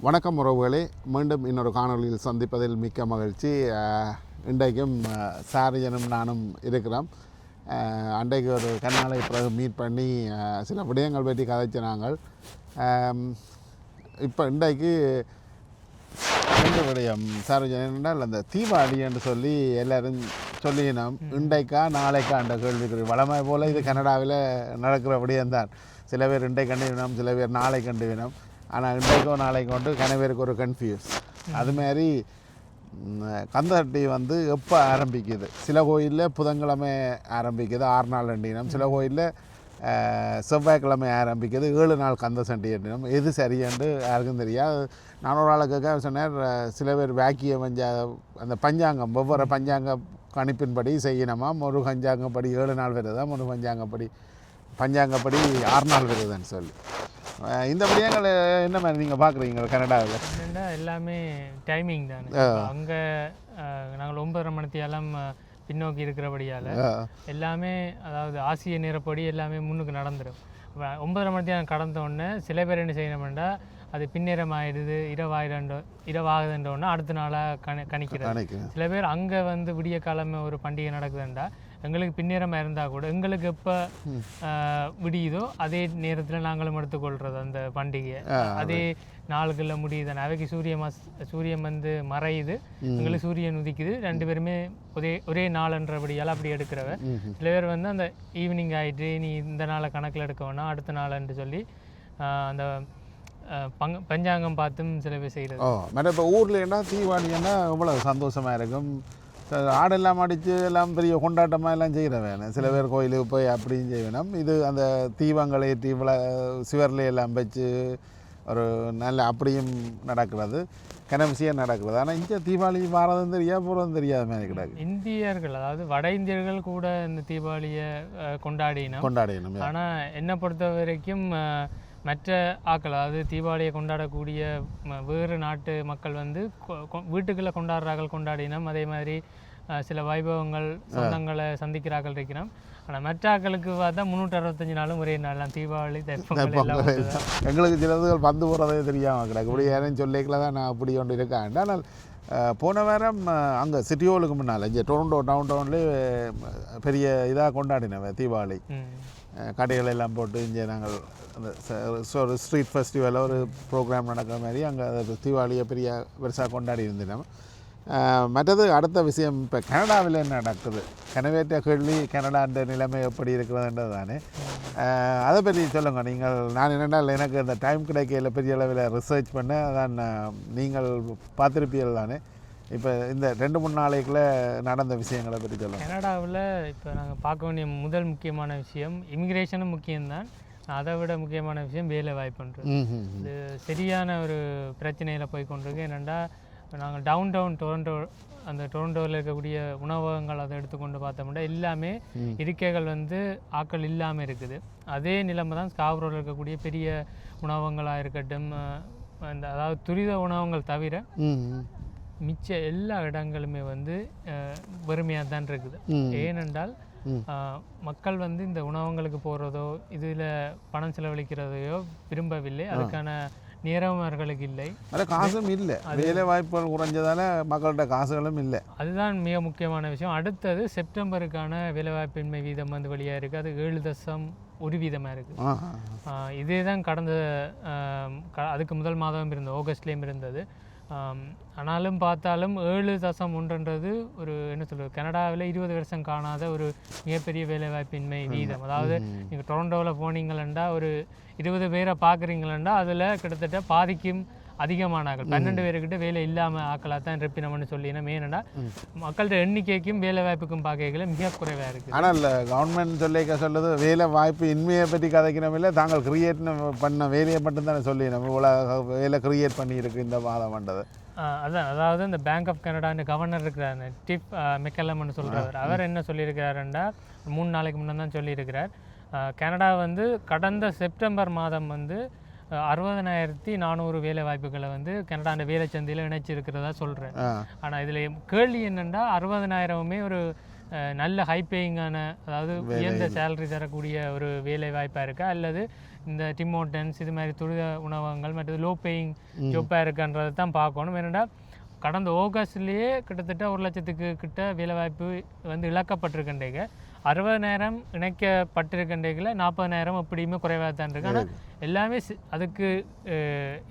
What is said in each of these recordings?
வணக்கம் உறவுகளே மீண்டும் இன்னொரு காணொளியில் சந்திப்பதில் மிக்க மகிழ்ச்சி. இன்றைக்கும் அஹ், சாரியனும் நானும் இருக்கிறோம். அன்றைக்கு ஒரு கண்ணாலை பிறகு மீட் பண்ணி சில விடயங்கள் பற்றி கதைச்சு நாங்கள். இப்போ இன்றைக்கு ரெண்டு விடயம். சார்ஜன் என்றால் அந்த தீபாவளி என்று சொல்லி எல்லாரும் சொல்லினோம். இன்றைக்கா நாளைக்கான்ற கேள்விக்குறி வளமை போல் இது கனடாவில் நடக்கிற விடயம்தான். சில பேர் இன்றை கண்டு வினம் சில பேர் நாளை கண்டு வினம் ஆனால் இன்றைக்கோ நாளைக்கு கொண்டு கன பேருக்கு ஒரு கன்ஃபியூஸ் அது மாதிரி ம், கந்தசட்டி வந்து எப்போ ஆரம்பிக்குது? சில கோயிலில் புதன்கிழமை ஆரம்பிக்குது ஆறு நாள் ரெண்டினம் சில கோயிலில் செவ்வாய்க்கிழமை ஆரம்பிக்குது ஏழு நாள் கந்த சண்டி எண்ணினம். எது சரியென்று யாருக்கும் தெரியாது. நான் ஒரு ஆளுக்காக சொன்னார் அஹ், சில பேர் வாக்கிய பஞ்சா அந்த பஞ்சாங்கம் ஒவ்வொரு பஞ்சாங்க கணிப்பின்படி செய்யணுமா? ஒரு பஞ்சாங்கப்படி ஏழு நாள் வருதா ஒரு பஞ்சாங்கப்படி பஞ்சாங்கப்படி ஆறு நாள் வருதுன்னு சொல்லி. இந்த விடயங்கள் என்ன மாதிரி நீங்கள் பார்க்குறீங்க கனடாவில்? என்னென்னா எல்லாமே டைமிங் தானே. அங்கே நாங்கள் ஒன்பதரை மணித்தியாலம் பின்னோக்கி இருக்கிறபடியால் எல்லாமே அதாவது ஆசிய நேரப்படி எல்லாமே முன்னுக்கு நடந்துடும் ஒன்பதரை மணித்தியாலம் கடந்த உடனே சில பேர் என்ன செய்யணும்னா அது பின்னேரம் ஆயிடுது இரவாயிரண்டோ இரவாகுதுன்றோன்னா அடுத்த நாளாக கணி கணிக்கிறது. நினைக்கிறேன் சில பேர் அங்கே வந்து விடிய காலமே ஒரு பண்டிகை நடக்குதுண்டா எங்களுக்கு பின்னேரமாக இருந்தால் கூட எங்களுக்கு எப்போ விடியுதோ அதே நேரத்தில் நாங்களும் எடுத்துக்கொள்கிறது அந்த பண்டிகையை அதே நாளுக்குள்ள முடியுது. அவைக்கு சூரிய மஸ் சூரியன் வந்து மறையுது. எங்களுக்கு சூரியன் உதிக்குது. ரெண்டு பேருமே ஒரே ஒரே நாள்ன்றபடியால் அப்படி எடுக்கிறவ. சில பேர் வந்து அந்த ஈவினிங் ஆயிட்டு நீ இந்த நாளை கணக்கில் எடுக்க வேணாம் அடுத்த நாள்ன்ட்டு சொல்லி அந்த பங்க பஞ்சாங்கம் பார்த்தும் சில பேர் செய்கிறது மேடம் இப்போ ஊர்லன்னா தீபாவளின்னா எவ்வளோ சந்தோஷமாக இருக்கும்? ஆடெல்லாம் அடித்து எல்லாம் பெரிய கொண்டாட்டமாக எல்லாம் செய்கிற வேணும் சில பேர் கோயிலுக்கு போய் அப்படியும் செய்யணும். இது அந்த தீபங்களை ஏற்றி சிவரில் எல்லாம் வச்சு ஒரு நல்ல அப்படியும் நடக்கிறது. கனவிசியாக நடக்கிறது. ஆனால் இங்கே தீபாவளி வாரதும் தெரியாது போகிறதும் தெரியாத மாதிரி கிடக்கு. இந்தியர்கள் அதாவது வட இந்தியர்கள் கூட இந்த தீபாவளியை கொண்டாடினோம். கொண்டாடினோம் ஆனால் என்னை பொறுத்த வரைக்கும் மற்ற ஆக்கள் அதாவது தீபாவளியை கொண்டாடக்கூடிய வேறு நாட்டு மக்கள் வந்து வீட்டுக்குள்ளே கொண்டாடுறார்கள் கொண்டாடினோம். அதே மாதிரி சில வைபவங்கள் சொந்தங்களை சந்திக்கிறார்கள் இருக்கிறோம். ஆனால் மற்ற ஆக்களுக்கு பார்த்தா முந்நூற்றி அறுபத்தஞ்சு நாளும் ஒரே நாள் தீபாவளி எல்லாம் ஒன்று எங்களுக்கு சிலதுகள் வந்து போகிறதே தெரியாமல் கிடக்கு இப்படி யாரும் சொல்லிக்கல தான் நான் அப்படி ஒன்று இருக்கேன். ஆனால் போன வாரம் அங்கே சிட்டி ஹோலுக்கு முன்னால் இங்கே டொரண்டோ டவுன் டவுன்லேயே பெரிய இதாக கொண்டாடினவன் தீபாவளி. கடைகள் எல்லாம் போட்டு இங்கே நாங்கள் அந்த ஒரு ஸ்ட்ரீட் ஃபெஸ்டிவலில் ஒரு ப்ரோக்ராம் நடக்கிற மாதிரி அங்கே அது தீபாவளியை பெரிய பெருசாக கொண்டாடி இருந்தோம் மற்றது அடுத்த விஷயம் இப்போ கனடாவில் என்ன நடக்குது? கனவேற்ற கேள்வி கனடான்ற நிலைமை எப்படி இருக்கிறதுன்றது தானே அதை பற்றி சொல்லுங்கள் நீங்கள் நான் என்னென்னால் எனக்கு அந்த டைம் கிடைக்கல பெரிய அளவில் ரிசர்ச் பண்ண அதான் நீங்கள் பார்த்துருப்பீர்கள் தானே. இப்போ இந்த ரெண்டு மூணு நாளைக்குள்ளே நடந்த விஷயங்களை பற்றி சொல்லுங்கள் கனடாவில் இப்போ நாங்கள் பார்க்க வேண்டிய முதல் முக்கியமான விஷயம் இமிக்ரேஷனும் முக்கியம்தான். அதை விட முக்கியமான விஷயம் வேலை வாய்ப்புன்றது. இது சரியான ஒரு பிரச்சனையில் போய் கொண்டிருக்கு. என்னென்னா நாங்கள் டவுன் டவுன் டொரண்டோ அந்த டொரண்டோவில் இருக்கக்கூடிய உணவகங்கள் அதை எடுத்துக்கொண்டு பார்த்தோம்னா எல்லாமே இருக்கைகள் வந்து ஆட்கள் இல்லாமல் இருக்குது. அதே நிலைமை தான் ஸ்காப்ரோவில் இருக்கக்கூடிய பெரிய உணவகங்களாக இருக்கட்டும் அந்த அதாவது துரித உணவகங்கள் தவிர மிச்ச எல்லா இடங்களுமே வந்து வெறுமையாக தான் இருக்குது. ஏனென்றால் மக்கள் வந்து இந்த உணவகங்களுக்கு போகிறதோ இதில் பணம் செலவழிக்கிறதையோ விரும்பவில்லை. அதுக்கான நேரம் அவர்களுக்கு இல்லை. காசும் இல்லை. வேலை வாய்ப்புகள் குறைஞ்சதால மக்கள்கிட்ட காசுகளும் இல்லை. அதுதான் மிக முக்கியமான விஷயம். அடுத்தது செப்டம்பருக்கான வேலைவாய்ப்பின்மை வீதம் வந்து வெளியாக இருக்குது அது ஏழு தசம் ஒரு வீதமாக இருக்குது இதே தான் கடந்த அதுக்கு முதல் மாதம் இருந்தது ஆகஸ்ட்லேயும் இருந்தது. ஆனாலும் பார்த்தாலும் ஏழு தசம் ஒன்றுன்றது ஒரு என்ன சொல்றது கனடாவில் இருபது வருஷம் காணாத ஒரு மிகப்பெரிய வேலைவாய்ப்பின்மை வீதம். அதாவது நீங்கள் டொரண்டோவில் போனீங்களா ஒரு இருபது பேரை பார்க்குறீங்களா அதில் கிட்டத்தட்ட பாதிக்கும் அதிகமானார்கள். பன்னெண்டு பேருக்கிட்ட வேலை இல்லாமல் ஆக்களாக தான் இருப்பினம்னு சொல்லினோம் ஏன்னா மக்கள்கிட்ட எண்ணிக்கைக்கும் வேலை வாய்ப்புக்கும் பார்க்கல மிக குறைவாக இருக்குது. ஆனால் கவர்மெண்ட் சொல்லிக்க சொல்லுது வேலை வாய்ப்பு இன்மையை பற்றி கதைக்கணும் இல்லை தாங்கள் கிரியேட் பண்ண வேலையை மட்டும்தானே சொல்லி நம்ம இவ்வளோ வேலை கிரியேட் பண்ணியிருக்கு இந்த மாதம் பண்ணது ஆஹ் அதான் அதாவது இந்த பேங்க் ஆஃப் கனடான்னு கவர்னர் இருக்கிறாரு டிப் மெக்கல்லம்னு சொல்கிறவர் அவர் என்ன சொல்லியிருக்கிறாருண்டா மூணு நாளைக்கு முன்னே தான் சொல்லியிருக்கிறார். கனடா வந்து கடந்த செப்டம்பர் மாதம் வந்து அறுபதனாயிரத்தி நானூறு வேலை வாய்ப்புகளை வந்து கனடா அந்த வேலை சந்தையில் இணைச்சிருக்கிறதா சொல்கிறேன் ஆனால் இதில் கேள்வி என்னென்னா அறுபதனாயிரமுமே ஒரு நல்ல ஹை பேயிங்கான அதாவது உயர்ந்த சேலரி தரக்கூடிய ஒரு வேலை வாய்ப்பாக இருக்கா? அல்லது இந்த டிமோட்டன்ஸ் இது மாதிரி துரித உணவகங்கள் மற்றது லோ பேயிங் ஜாப்பாக இருக்கான்றதை தான் பார்க்கணும். ஏன்னா கடந்த ஆகஸ்ட்லேயே கிட்டத்தட்ட ஒரு லட்சத்துக்கு கிட்ட வேலைவாய்ப்பு வந்து இழக்கப்பட்டிருக்கின்றீங்க. அறுபதாயிரம் இணைக்கப்பட்டிருக்கின்றீங்கள நாற்பதாயிரம் எப்படியுமே குறைவாக தான் இருக்கு ஆனால் எல்லாமே அதுக்கு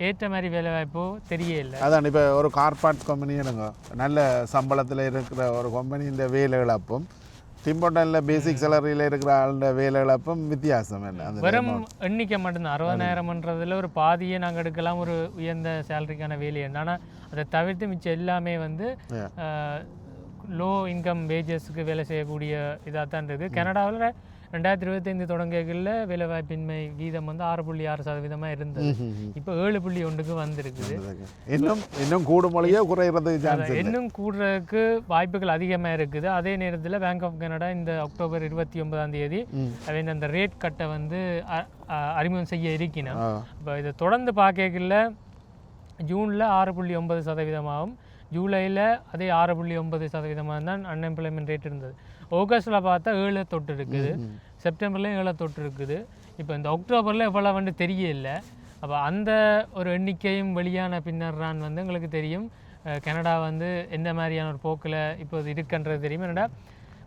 ஏற்ற மாதிரி வேலைவாய்ப்போ தெரிய இல்லை அதான் இப்போ ஒரு கார்பாட் கம்பெனி எடுங்க நல்ல சம்பளத்தில் இருக்கிற ஒரு கம்பெனி இந்த வேலை இழப்பும் டிம்போட்டனில் பேசிக் சேலரியில் இருக்கிற ஆளுடைய வேலை இழப்பும் வித்தியாசம் அந்த வெறும் எண்ணிக்கை மட்டும்தான். அறுபதாயிரம்ன்றதுல ஒரு பாதியை நாங்கள் எடுக்கலாம் ஒரு உயர்ந்த சேலரிக்கான வேலை ஆனால் அதை தவிர்த்து மிச்சம் எல்லாமே வந்து. லோ இன்கம் வேஜஸ்க்கு வேலை செய்யக்கூடிய இதாக தான் இருக்குது. கனடாவில் ரெண்டாயிரத்தி இருபத்தைந்து தொடங்கல வேலைவாய்ப்பின்மை வீதம் வந்து ஆறு புள்ளி ஆறு சதவீதமாக இருந்தது. இப்போ ஏழு புள்ளி ஒன்றுக்கு வந்திருக்குது. இன்னும் இன்னும் கூடும் மொழியே குறையிறதுக்கு சான்ஸ் இல்லை. இன்னும் கூடுறதுக்கு வாய்ப்புகள் அதிகமாக இருக்குது. அதே நேரத்தில் பேங்க் ஆஃப் கனடா இந்த அக்டோபர் இருபத்தி ஒன்பதாம் தேதி. அவங்க அந்த ரேட் கட்டை வந்து அறிமுகம் செய்ய இருக்கணும். ஆ. இப்போ இதை தொடர்ந்து பார்க்கல ஜூனில் ஆறு புள்ளி ஒன்பது சதவீதமாகவும் ஜூலையில் அதே ஆறு புள்ளி ஒன்பது சதவீதமாக தான் அன்எம்ப்ளாய்மெண்ட் ரேட் இருந்தது. ஆகஸ்ட்டில் பார்த்தா ஏழு தொட்டு இருக்குது. செப்டம்பர்லேயும் ஏழு தொட்டு இருக்குது. இப்போ இந்த அக்டோபரில் எவ்வளோ வந்து தெரியல. அப்போ அந்த ஒரு எண்ணிக்கையும் வெளியான பின்னர் தான் வந்து எங்களுக்கு தெரியும். கனடா வந்து எந்த மாதிரியான ஒரு போக்கில் இப்போது இருக்குன்றது தெரியும். என்னடா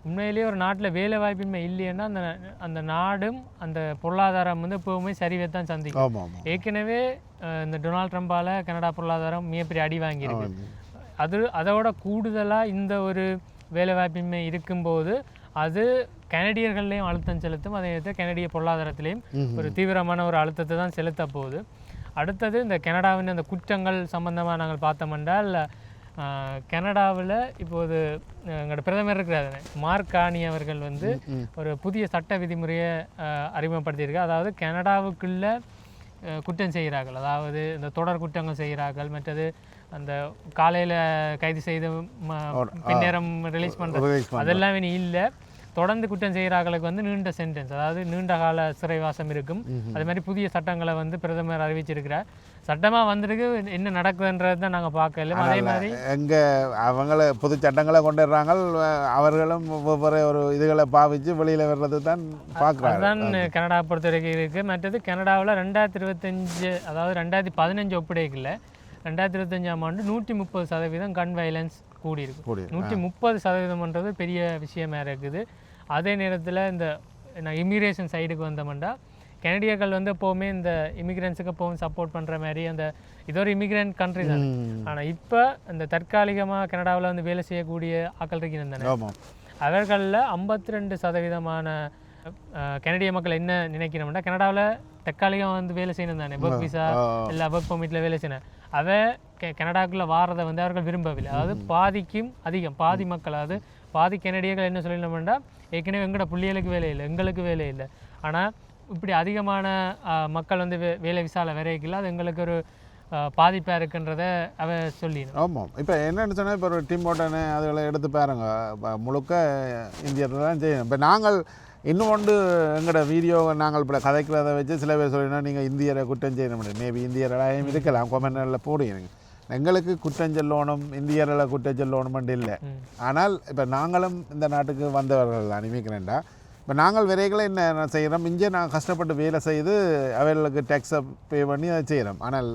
உண்மையிலேயே ஒரு நாட்டில் வேலை வாய்ப்பின்மை இல்லைன்னா அந்த அந்த நாடும் அந்த பொருளாதாரம் வந்து எப்போவுமே சரிவை தான் சந்திக்கும் ஏற்கனவே இந்த டொனால்ட் ட்ரம்பால் கனடா பொருளாதாரம் மிகப்பெரிய அடி வாங்கியிருக்கு. அது அதோட கூடுதலாக இந்த ஒரு வேலைவாய்ப்பின்மை இருக்கும்போது அது கனடியர்கள்லையும் அழுத்தம் செலுத்தும். அதே நேரத்தில் கனடிய பொருளாதாரத்திலையும் ஒரு தீவிரமான ஒரு அழுத்தத்தை தான் செலுத்த போகுது. அடுத்தது இந்த கனடாவின் அந்த குற்றங்கள் சம்பந்தமாக நாங்கள் பார்த்தோம்னால் கனடாவில் இப்போது எங்களோட பிரதமர் இருக்கிறாரு மார்க் கானி அவர்கள் வந்து ஒரு புதிய சட்ட விதிமுறையை அறிமுகப்படுத்தியிருக்கு அதாவது கனடாவுக்குள்ள குற்றம் செய்கிறார்கள். அதாவது இந்த தொடர் குற்றங்கள் செய்கிறார்கள். மற்றது அந்த காலையில் கைது செய்து ம- பின்னேரம் ரிலீஸ் பண்ணுறது. அதெல்லாம் இனி இல்லை. தொடர்ந்து குற்றம் செய்கிறார்களுக்கு வந்து நீண்ட சென்டென்ஸ் அதாவது நீண்ட கால சிறைவாசம் இருக்கும். அது மாதிரி புதிய சட்டங்களை வந்து பிரதமர் அறிவிச்சிருக்கிறார். சட்டமாக வந்திருக்கு என்ன நடக்குதுன்றது தான் நாங்கள் பார்க்கல அதே மாதிரி எங்க அவங்கள புது சட்டங்களை கொண்டு வர்றாங்க அவர்களும் ஒவ்வொரு ஒரு இதுகளை பாவிச்சு வெளியில வர்றது தான் பார்க்குறாங்க அதுதான் கனடா பொறுத்த வரைக்கும் இருக்குது மற்றது கனடாவில் ரெண்டாயிரத்தி இருபத்தஞ்சு அதாவது ரெண்டாயிரத்தி பதினஞ்சு ஒப்படைக்கல. ரெண்டாயிரத்தி இருபத்தஞ்சாம் ஆண்டு நூற்றி முப்பது சதவீதம் கன் வயலன்ஸ் கூடியிருக்கு. கூடி நூற்றி முப்பது சதவீதம்ன்றது பெரிய விஷயமா இருக்குது. அதே நேரத்தில் இந்த நான் இமிகிரேஷன் சைடுக்கு வந்தோம்னா கனடியர்கள் வந்து எப்போவுமே இந்த இமிகிரன்ஸுக்கு எப்போவும் சப்போர்ட் பண்ணுற மாதிரி அந்த இது ஒரு இமிகிரண்ட் கண்ட்ரி தான். ஆனால் இப்போ இந்த தற்காலிகமாக கனடாவில் வந்து வேலை செய்யக்கூடிய ஆக்கள் ஆமாம் அவர்களில் ஐம்பத்தி ரெண்டு சதவீதமான கனடிய மக்கள் என்ன நினைக்கிறோம்னா கனடாவில் தற்காலிகம் வந்து வேலை செய்யணும் தானே? Work visa. இல்லை ஒர்க் பர்மிட்டில் வேலை செய்யணும். அவ கெ- கனடாக்குள்ள வாரதை வந்து அவர்கள் விரும்பவில்லை. அதாவது பாதிக்கும் அதிகம் பாதி மக்கள் அதாவது பாதி கனடியர்கள் என்ன சொல்லணும்னா ஏற்கனவே எங்களோட புள்ளிகளுக்கு வேலை இல்லை எங்களுக்கு வேலை இல்லை. ஆனால் இப்படி அதிகமான மக்கள் வந்து வே- வேலை விசால வரைக்கல அது எங்களுக்கு ஒரு பாதிப்பாக இருக்குன்றத அவ சொல்லிடணும் ஆமாம் இப்போ என்னன்னு சொன்னால் இப்போ ஒரு டீம் ஓட்டனு அதுகளை எடுத்து பாருங்க. முழுக்க இந்தியத்தில் தான் செய்யணும். இப்போ நாங்கள் இன்னும் ஒன்று எங்களோட வீடியோ நாங்கள் இப்போ கதைக்கிறத வச்சு சில பேர் சொல்லினா நீங்கள் இந்தியரை குற்றம் செய்யணும் மேபி இந்தியர்களாயும் இருக்கலாம். கொமெண்டில் போடுங்க எங்களுக்கு குற்றம் சொல்லணும் இந்தியர்களை குற்றம் சொல்லணுமென்று இல்லை. ஆனால் இப்போ நாங்களும் இந்த நாட்டுக்கு வந்தவர்கள் தான். நினைக்கிறேன்டா. இப்போ நாங்கள் விரைகளை என்ன செய்கிறோம் இங்கே நான் கஷ்டப்பட்டு வேலை செய்து அவர்களுக்கு டேக்ஸை பே பண்ணி அதை செய்கிறோம் ஆனால்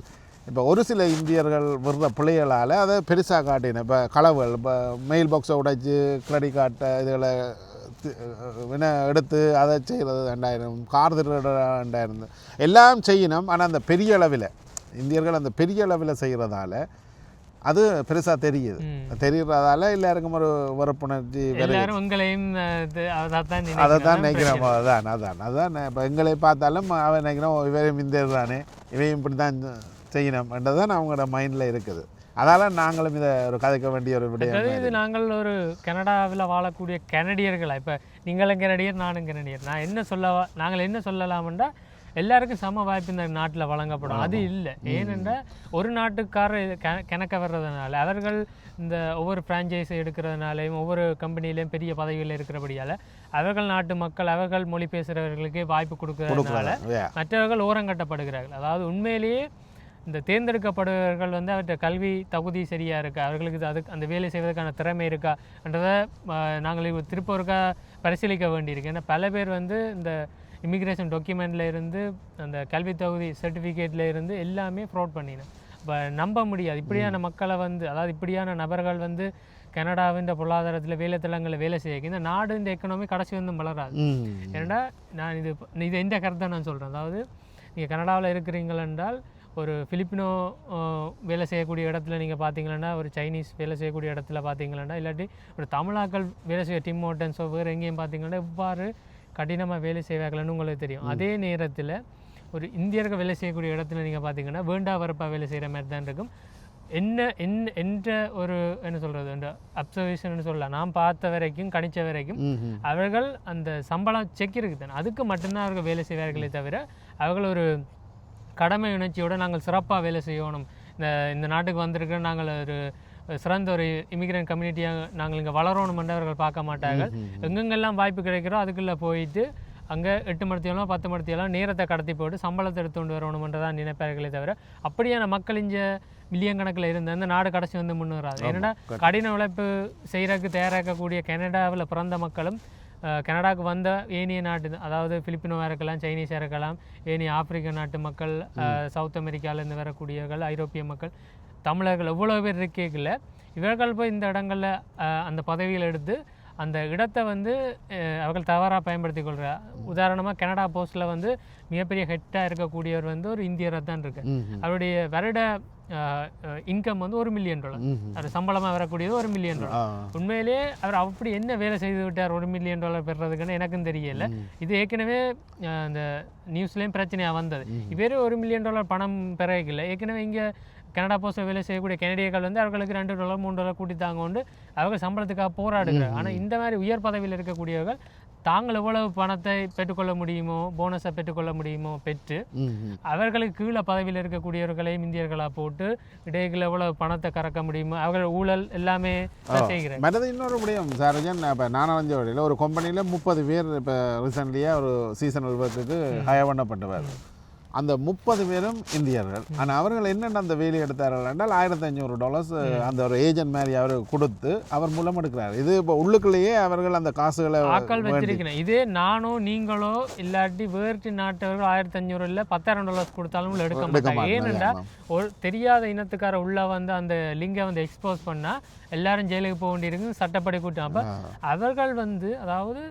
இப்போ ஒரு சில இந்தியர்கள் விடுற பிள்ளைகளால் அதை பெருசாக காட்டினேன் இப்போ களவுகள் இப்போ மெயில் பாக்ஸை உடைச்சி கிரெடிட் கார்ட்டை இதுகளை என்ன எடுத்து அதை செய்கிறது ரெண்டாயிரம் கார் திருட ரெண்டாயிரம். எல்லாம் செய்யணும் ஆனால் அந்த பெரிய அளவில் இந்தியர்கள் அந்த பெரிய அளவில் செய்கிறதால அது பெருசாக தெரியுது. தெரிகிறதால எல்லாருக்கும் ஒரு வெறுப்புணர்ச்சி எல்லாரும் உங்களையும் அதை தான். நினைக்கிறோம் அதான் அதான் அதான் இப்போ எங்களை பார்த்தாலும் அவன் நினைக்கிறோம் இவரையும் இந்தியர் தானே. இவையும் இப்படி தான் செய்யணும் தான் அவங்களோட மைண்டில் இருக்குது. அதால் நாங்களும் இதை ஒரு கதைக்க வேண்டிய ஒரு விடயம் இது. நாங்கள் ஒரு கனடாவில் வாழக்கூடிய கனடியர்களா? இப்போ நீங்களும் கனடியர் நானும் கனடியர். நான் என்ன சொல்ல நாங்கள் என்ன சொல்லலாம்னா எல்லாருக்கும் சம வாய்ப்பு இந்த நாட்டில் வழங்கப்படும். அது இல்லை. ஏனென்றால் ஒரு நாட்டுக்காரர் கணக்க வர்றதுனால அவர்கள் இந்த ஒவ்வொரு ஃப்ரான்ச்சைஸை எடுக்கிறதுனாலையும் ஒவ்வொரு கம்பெனிலையும் பெரிய பதவியில் இருக்கிறபடியால் அவர்கள் நாட்டு மக்கள் அவர்கள் மொழி பேசுகிறவர்களுக்கே வாய்ப்பு கொடுக்கறதுனால. மற்றவர்கள் ஓரங்கட்டப்படுகிறார்கள் அதாவது உண்மையிலேயே இந்த தேர்ந்தெடுக்கப்படுபவர்கள் வந்து அவர்கிட்ட கல்வி தகுதி சரியாக இருக்கா? அவர்களுக்கு அதுக்கு அந்த வேலை செய்வதற்கான திறமை இருக்கான்றதை நாங்கள் இப்போ திருப்ப ஒருக்கா பரிசீலிக்க வேண்டியிருக்கு. ஏன்னா பல பேர் வந்து இந்த இமிக்ரேஷன் டாக்குமெண்ட்டில் இருந்து அந்த கல்வி தகுதி சர்டிஃபிகேட்டில் இருந்து எல்லாமே ஃப்ராட் பண்ணினோம். இப்போ நம்ப முடியாது. இப்படியான மக்களை வந்து அதாவது இப்படியான நபர்கள் வந்து கனடாவின் பொருளாதாரத்தில் வேலை தளங்களில் வேலை செய்ய இந்த நாடு இந்த எக்கனாமி கடைசி வந்து வளராது. ம். ஏன்னா நான் இது இது எந்த கருத்தை நான் சொல்கிறேன் அதாவது நீங்கள் கனடாவில் இருக்கிறீங்கள் என்றால் ஒரு பிலிப்பினோ அஹ், வேலை செய்யக்கூடிய இடத்துல நீங்கள் பார்த்தீங்கன்னா ஒரு சைனீஸ் வேலை செய்யக்கூடிய இடத்துல பார்த்தீங்கன்னா இல்லாட்டி ஒரு தமிழாக்கள் வேலை செய்ய டிம் ஹோட்டன்ஸோ வேறு எங்கேயும் பார்த்தீங்கன்னா இவ்வாறு கடினமாக வேலை செய்வார்கள்னு உங்களுக்கு தெரியும். அதே நேரத்தில் ஒரு இந்தியர்கள் வேலை செய்யக்கூடிய இடத்துல நீங்கள் பார்த்தீங்கன்னா வேண்டா வரப்பா வேலை செய்கிற மாதிரி தான் இருக்கும். என்ன என்ன என்ற ஒரு என்ன சொல்கிறது இந்த அப்சர்வேஷன் சொல்லலாம். நான் பார்த்த வரைக்கும் கணிச்ச வரைக்கும் அவர்கள் அந்த சம்பளம் செக் இருக்குது. தானே அதுக்கு மட்டும்தான் அவர்கள் வேலை செய்வார்களே தவிர அவர்கள் ஒரு கடமை உணர்ச்சியோடு நாங்கள் சிறப்பாக வேலை செய்யணும். இந்த இந்த நாட்டுக்கு வந்திருக்கிற நாங்கள் ஒரு சிறந்த ஒரு இமிகிரண்ட் கம்யூனிட்டியாக நாங்கள் இங்கே வளரணுமென்று அவர்கள் பார்க்க மாட்டார்கள். எங்கெங்கெல்லாம் வாய்ப்பு கிடைக்கிறோ அதுக்குள்ளே போயிட்டு அங்கே எட்டு மணித்தியெல்லாம் பத்து மணித்தியெல்லாம் நேரத்தை கடத்தி போட்டு சம்பளத்தை எடுத்து கொண்டு வரணுமென்றதான் நினைப்பார்களே தவிர அப்படியான மக்கள் இங்கே மில்லியன் கணக்கில் இருந்த அந்த நாடு கடைசி வந்து முன்னேறாது. ஏன்னா கடின உழைப்பு செய்கிறதுக்கு தயாராக்கக்கூடிய கனடாவில் பிறந்த மக்களும் கனடாவுக்கு வந்த ஏனைய நாட்டு அதாவது பிலிப்பினோவாக இருக்கலாம் சைனீஸாக இருக்கலாம் ஏனைய ஆப்பிரிக்க நாட்டு மக்கள் சவுத் அமெரிக்காவிலேருந்து வரக்கூடியவர்கள் ஐரோப்பிய மக்கள் தமிழர்கள் எவ்வளோ பேர் இருக்கேக்கில் இவர்கள் போய் இந்த இடங்களில் அந்த பதவியில் எடுத்து அந்த இடத்தை வந்து அவர்கள் தவறாக பயன்படுத்தி கொள்கிறார் உதாரணமாக கனடா போஸ்ட்டில் வந்து மிகப்பெரிய ஹெட்டாக இருக்கக்கூடியவர் வந்து ஒரு இந்தியராக தான் இருக்கு. அவருடைய வருட இன்கம் வந்து ஒரு மில்லியன் டாலர். அவர் சம்பளமாக வரக்கூடியது ஒரு மில்லியன் டாலர். ஆ. உண்மையிலே அவர் அப்படி என்ன வேலை செய்து விட்டார் ஒரு மில்லியன் டாலர் பெறுறதுக்குன்னு எனக்கும் தெரியல. இது ஏற்கனவே அந்த நியூஸ்லேயும் பிரச்சனையாக வந்தது. இவர் ஒரு மில்லியன் டாலர் பணம் பெறவில்லை. ஏற்கனவே இங்கே கனடா போஸ்ட்டில் வேலை செய்யக்கூடிய கனடியர்கள் வந்து அவர்களுக்கு ரெண்டு டாலர் மூணு டாலர் கூட்டி தாங்க கொண்டு அவர்கள் சம்பளத்துக்காக போராடுகிறார். ஆனால் இந்த மாதிரி உயர் பதவியில் இருக்கக்கூடியவர்கள் தாங்கள் எவ்வளவு பணத்தை பெற்றுக்கொள்ள முடியுமோ போனஸை பெற்றுக்கொள்ள முடியுமோ பெற்று அவர்களுக்கு கீழே பதவியில் இருக்கக்கூடியவர்களையும் இந்தியர்களாக போட்டு இடையில எவ்வளவு பணத்தை கறக்க முடியுமோ அவர்கள் ஊழல் எல்லாமே மற்றது இன்னொரு முடியும் சார்ஜன். இப்போ நானவஞ்ச வழியில் ஒரு கம்பெனியில் முப்பது பேர் இப்போ ரீசெண்ட்லியாக ஒரு சீசனல் ஒர்க்குக்கு ஹயர் பண்ணப்பட்டவர். அந்த முப்பது பேரும் இந்தியர்கள். ஆனால் அவர்கள் என்னென்ன அந்த வேலையை எடுத்தார்கள் என்றால் ஆயிரத்தி ஐநூறு டாலர்ஸ் அந்த ஒரு ஏஜென்ட் மாதிரி அவர் கொடுத்து அவர் மூலம் எடுக்கிறார். இது இப்போ உள்ளுக்குள்ளேயே அவர்கள் அந்த காசுகளை ஆக்கள் வச்சிருக்கிறேன் இதே நானோ நீங்களோ இல்லாட்டி வேற்று நாட்டவர்கள் ஆயிரத்தி அஞ்சூறு இல்லை பத்தாயிரம் டாலர்ஸ் கொடுத்தாலும் எடுக்க மாட்டாங்க. மாட்டாங்க, ஏனென்றா ஆமாம். ஒரு தெரியாத இனத்துக்கார உள்ள வந்து அந்த லிங்கை வந்து எக்ஸ்போஸ் பண்ணா எல்லாரும் ஜெயிலுக்கு போக வேண்டியிருக்கு சட்டப்படி கூட்டம். அப்ப அவர்கள் வந்து அதாவது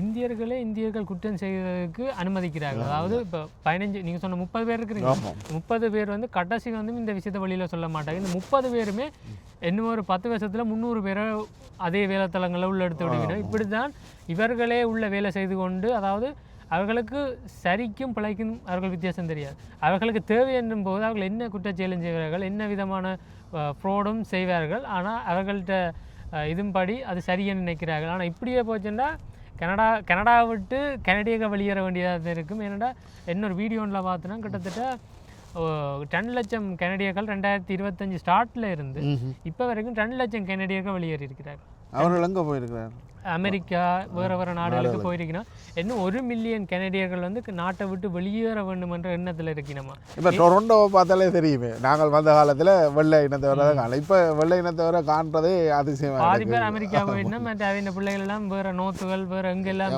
இந்தியர்களே இந்தியர்கள் குற்றம் செய்வதற்கு அனுமதிக்கிறார்கள். அதாவது இப்போ பதினஞ்சு நீங்க சொன்ன முப்பது பேர் இருக்கிறீங்க. முப்பது பேர் வந்து கடைசி வந்து இந்த விஷயத்தை வெளியில சொல்ல மாட்டாங்க. இந்த முப்பது பேருமே இன்னும் ஒரு பத்து வருஷத்துல முந்நூறு பேரை அதே வேலைத்தளங்களில் உள்ள எடுத்து விடுகிறோம் இப்படித்தான் இவர்களே உள்ள வேலை செய்து கொண்டு அதாவது அவர்களுக்கு சரிக்கும் பிழைக்கும் அவர்கள் வித்தியாசம் தெரியாது. அவர்களுக்கு தேவை என்னும் போது அவர்கள் என்ன குற்றச்செயலும் செய்வார்கள் என்ன விதமான ஃப்ராடும் செய்வார்கள். ஆனால் அவர்கள்ட்ட இதும்படி அது சரின்னு நினைக்கிறார்கள். ஆனால் இப்படியே போச்சுன்னா கனடா கனடா விட்டு கனடியாக வெளியேற வேண்டியதாக இருக்கும். ஏன்னா இன்னொரு வீடியோவில் பார்த்தோன்னா கிட்டத்தட்ட டென் லட்சம் கனடியர்கள் ரெண்டாயிரத்தி இருபத்தஞ்சு ஸ்டார்ட்ல இருந்து. இப்போ வரைக்கும் ரெண்டு லட்சம் கனடியர்கள் வெளியேறி இருக்கிறார்கள் அவர்கள் எங்கே போயிருக்கிறார் அமெரிக்கா வேற வேற நாடுகளுக்கு போயிருக்கணும் இன்னும் ஒரு மில்லியன் கனடியர்கள் வந்து நாட்டை விட்டு வெளியேற வேண்டும் என்ற எண்ணத்தில் இருக்கணுமா இப்போ டொரண்டோவை பார்த்தாலே தெரியுமே நாங்கள் வந்த காலத்தில் வெள்ளை இனத்தவரை தான் காணலாம் இப்போ வெள்ளை இனத்தவரை காண்றதே அதிசயமாக பாதி பேர் அமெரிக்கா போயிட்டுனா மற்ற அவங்க பிள்ளைகள் எல்லாம் வேற நோத்துகள் வேற எங்கெல்லாம்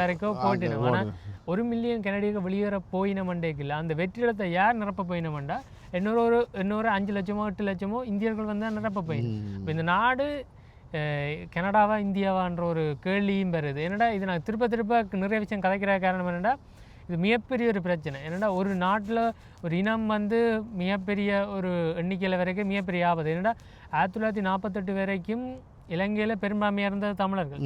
வரைக்கும் போயிட்டு ஆனால் ஒரு மில்லியன் கனடியர்கள் வெளியேற போயினமண்டேக்கு இல்லை. அந்த வெற்றிடத்தை யார் நிரப்ப போயினமண்டா? இன்னொரு ஒரு இன்னொரு அஞ்சு லட்சமோ எட்டு லட்சமோ இந்தியர்கள் வந்தால் நிரப்ப போயிடும் இந்த நாடு கனடாவா இந்தியாவான்ற ஒரு கேள்வியும் வருது. என்னடா இது நான் திருப்ப திருப்ப நிறைய விஷயம் கதைக்கிற காரணம் என்னடா? இது மிகப்பெரிய ஒரு பிரச்சனை. என்னடா ஒரு நாட்டில் ஒரு இனம் வந்து மிகப்பெரிய ஒரு எண்ணிக்கையில் வரைக்கும் மிகப்பெரிய ஆபத்து. என்னடா ஆயிரத்தி தொள்ளாயிரத்தி நாற்பத்தெட்டு வரைக்கும் இலங்கையில் பெரும்பான்மையாக இருந்தது தமிழர்கள்.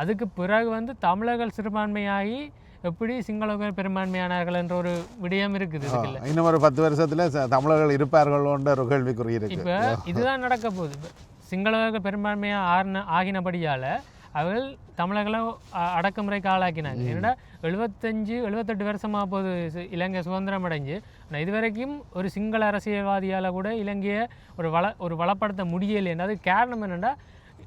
அதுக்கு பிறகு வந்து தமிழர்கள் சிறுபான்மையாகி எப்படி சிங்களர்கள் பெரும்பான்மையானார்கள் என்ற ஒரு விடயம் இருக்குது இன்னும் ஒரு பத்து வருஷத்துல தமிழர்கள் இருப்பார்களோன்ற ஒரு கேள்விக்குறி இருக்கு. இப்போ இதுதான் நடக்க போகுது. இப்ப சிங்களவர்கள் பெரும்பான்மையாக ஆறின ஆகினபடியால் அவர்கள் தமிழர்களை அடக்குமுறைக்கு ஆளாக்கினாங்க. என்னடா எழுபத்தஞ்சு எழுபத்தெட்டு வருஷமாக போகுது சு- இலங்கை சுதந்திரம் அடைஞ்சு ஆனால் இதுவரைக்கும் ஒரு சிங்கள அரசியல்வாதியால் கூட இலங்கையை ஒரு வள ஒரு வளப்படுத்த முடியலை அது காரணம் என்னென்னா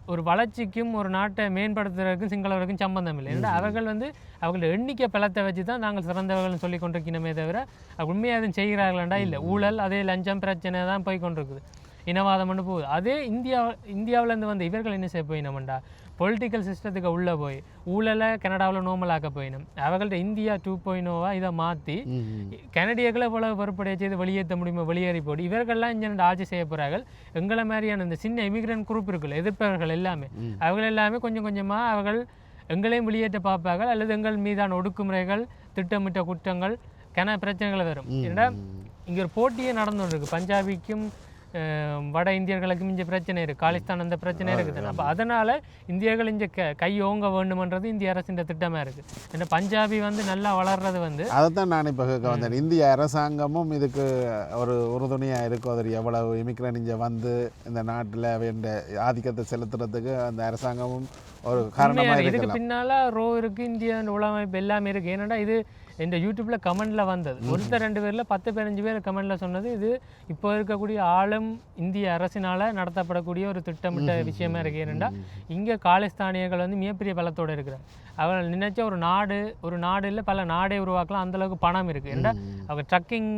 ஒரு வளர்ச்சிக்கும் ஒரு நாட்டை மேம்படுத்துறதுக்கும் சிங்களவருக்கும் சம்பந்தம் இல்லை. ஏன்னா அவர்கள் வந்து அவங்களோட எண்ணிக்கை பலத்தை வச்சு தான் நாங்கள் சிறந்தவர்கள்னு சொல்லி கொண்டிருக்கணுமே தவிர உண்மையாக எதுவும் செய்கிறார்களாண்டா இல்லை. ஊழல் அதே லஞ்சம் பிரச்சனை தான் போய் கொண்டிருக்குது. இனவாதம் பண்ணி போகுது அதே இந்தியா இந்தியாவிலேருந்து வந்து இவர்கள் என்ன செய்ய போயினோம்டா? பொலிட்டிக்கல் சிஸ்டத்துக்கு உள்ளே போய் ஊழலை கனடாவில் நோமலாக்க போயினோம். அவங்கள்ட்ட இந்தியா டூ பாயிண்ட் இதை மாற்றி கனடியர்களை போல பொறுப்படைய செய்து வெளியேற்ற முடியுமா வெளியேறி போடு. இவர்கள்லாம் இங்கே ஆட்சி செய்ய போகிறார்கள் எங்களை மாதிரியான இந்த சின்ன இமிகிரண்ட் குரூப் இருக்குல்ல எதிர்ப்பவர்கள் எல்லாமே அவர்கள் எல்லாமே கொஞ்சம் கொஞ்சமாக அவர்கள் எங்களையும் வெளியேற்ற பார்ப்பார்கள். அல்லது எங்கள் மீதான ஒடுக்குமுறைகள் திட்டமிட்ட குற்றங்கள் கன பிரச்சனைகள் வரும். ஏன்னா இங்கே ஒரு போட்டியே நடந்து இருக்கு. பஞ்சாபிக்கும் வட இந்தியர்களுக்கும் இங்கே பிரச்சனை இருக்குது காலிஸ்தான் அந்த பிரச்சனை இருக்குது. அப்போ அதனால் இந்தியர்கள் இங்கே க கை ஓங்க வேண்டுமன்றது இந்திய அரசின் திட்டமாக இருக்குது ஏன்னா பஞ்சாபி வந்து நல்லா வளர்றது வந்து அதைத்தான் நான் இப்போ கேட்க வந்தேன். இந்திய அரசாங்கமும் இதுக்கு ஒரு உறுதுணையாக இருக்கும் அது எவ்வளவு இமிக்ரன் இங்கே வந்து இந்த நாட்டில் வேண்ட ஆதிக்கத்தை செலுத்துறதுக்கு அந்த அரசாங்கமும் ஒரு காரணமாக இதுக்கு பின்னால ரோ இருக்கு இந்தியா உலகமைப்பு எல்லாமே இருக்கு. ஏன்னாடா இது இந்த யூடியூப்ல கமெண்ட்ல வந்தது. ஒருத்தர் ரெண்டு பேர்ல பத்து பதினஞ்சு பேர் கமெண்ட்ல சொன்னது இது இப்போ இருக்கக்கூடிய ஆளும் இந்திய அரசினால நடத்தப்படக்கூடிய ஒரு திட்டமிட்ட விஷயமா இருக்கு. ஏனென்றா இங்க காலிஸ்தானியர்கள் வந்து மிகப்பெரிய பலத்தோட இருக்கிறாங்க. அவங்க நினைச்ச ஒரு நாடு ஒரு நாடு இல்லை பல நாடே உருவாக்கலாம். அந்த அளவுக்கு பணம் இருக்கு. ஏன்னா அவங்க ட்ரக்கிங்